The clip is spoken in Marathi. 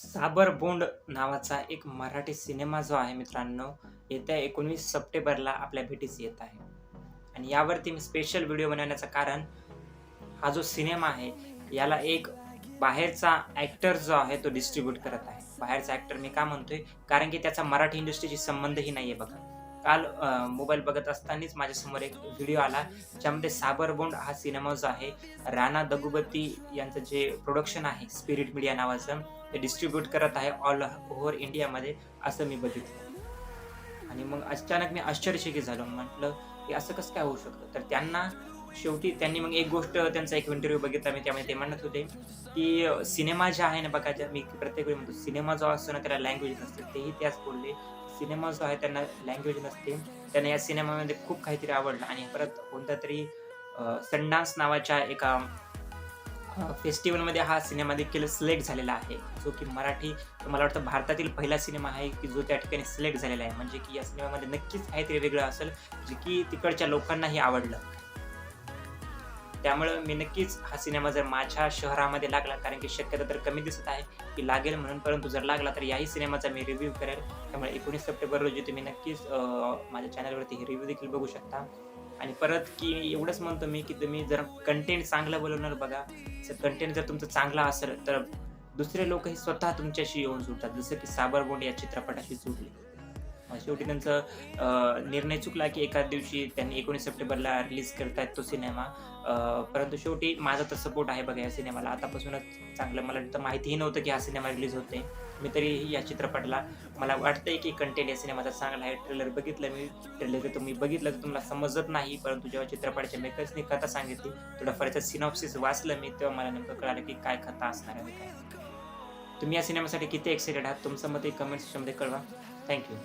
साबरबोंड नावाचा एक मराठी सिनेमा जो आहे मित्रांनो येत्या एकोणवीस सप्टेंबरला आपल्या भेटीस येत आहे. आणि यावरती मी स्पेशल व्हिडिओ बनवण्याचं कारण हा जो सिनेमा आहे याला एक बाहेरचा ॲक्टर जो आहे तो डिस्ट्रीब्यूट करत आहे. बाहेरचा ॲक्टर मी का म्हणतोय? कारण की त्याचा मराठी इंडस्ट्रीशी संबंधही नाही आहे बघा. काल मोबाईल बघत असतानाच माझ्यासमोर एक व्हिडिओ आला ज्यामध्ये साबरबोंड हा सिनेमा जो आहे राणा दगुबती यांचं जे प्रोडक्शन आहे स्पिरिट मीडिया नावाचं ते डिस्ट्रीब्यूट करत आहे ऑल ओव्हर इंडियामध्ये असं मी बघितलं. आणि मग अचानक मी आश्चर्यचकित झालो. म्हटलं की असं कसं काय होऊ शकतं? तर त्यांना शेवटी त्यांनी मग एक गोष्ट त्यांचा एक इंटरव्ह्यू बघितला मी त्यामध्ये ते म्हणत होते की सिनेमा जे आहे ना बघा मी प्रत्येक वेळी म्हणतो सिनेमा जो असतो ना त्याला लँग्वेज नसते तेही त्याच बोलले. सिनेमा जो आहे त्यांना लँग्वेज नसते. त्यांना या सिनेमामध्ये खूप काहीतरी आवडलं. आणि परत कोणत्या तरी संडास नावाच्या एका फेस्टिवलमध्ये हा सिनेमा देखील सिलेक्ट झालेला आहे. जो की मराठी मला वाटतं भारतातील पहिला सिनेमा आहे की जो त्या ठिकाणी सिलेक्ट झालेला आहे. म्हणजे की या सिनेमामध्ये नक्कीच काहीतरी वेगळं असेल जे की तिकडच्या लोकांनाही आवडलं. त्यामुळं मी नक्कीच हा सिनेमा जर माझ्या शहरामध्ये लागला कारण की शक्यता तर कमी दिसत आहे की लागेल म्हणून परंतु जर लागला तर याही सिनेमाचा मी रिव्ह्यू करेल. त्यामुळे एकोणीस सप्टेंबर रोजी तुम्ही नक्कीच माझ्या चॅनलवरती हे रिव्ह्यू देखील बघू शकता. आणि परत की एवढंच म्हणतो मी की तुम्ही जर कंटेंट चांगलं बनवणार बघा. जर कंटेंट जर तुमचं चांगलं असेल तर दुसरे लोकही स्वतः तुमच्याशी येऊन जुळतात. जसं की साबरबोंड या चित्रपटाशी जुळले. शेवटी त्यांचं निर्णय चुकला की एका दिवशी त्यांनी एकोणीस सप्टेंबरला रिलीज करतायत तो सिनेमा. परंतु शेवटी माझा तर सपोर्ट आहे बघा या सिनेमाला. आतापासूनच चांगलं मला तर माहितीही नव्हतं की हा सिनेमा रिलीज होते मी तरी या चित्रपटाला मला वाटतंय की कंटेंट या सिनेमाचा चांगला आहे. ट्रेलर बघितलं मी ट्रेलर तर तुम्ही बघितलं तर तुम्हाला समजत नाही. परंतु जेव्हा चित्रपटाच्या मेकर्सनी कथा सांगितली थोडंफार सिनॉप्सिस वाचलं मी तेव्हा मला नेमकं कळालं की काय कथा असणार आहे काय. तुम्ही या सिनेमासाठी किती एक्साइटेड आहात? तुमचं मते कमेंट सेक्शनमध्ये कळवा. थँक्यू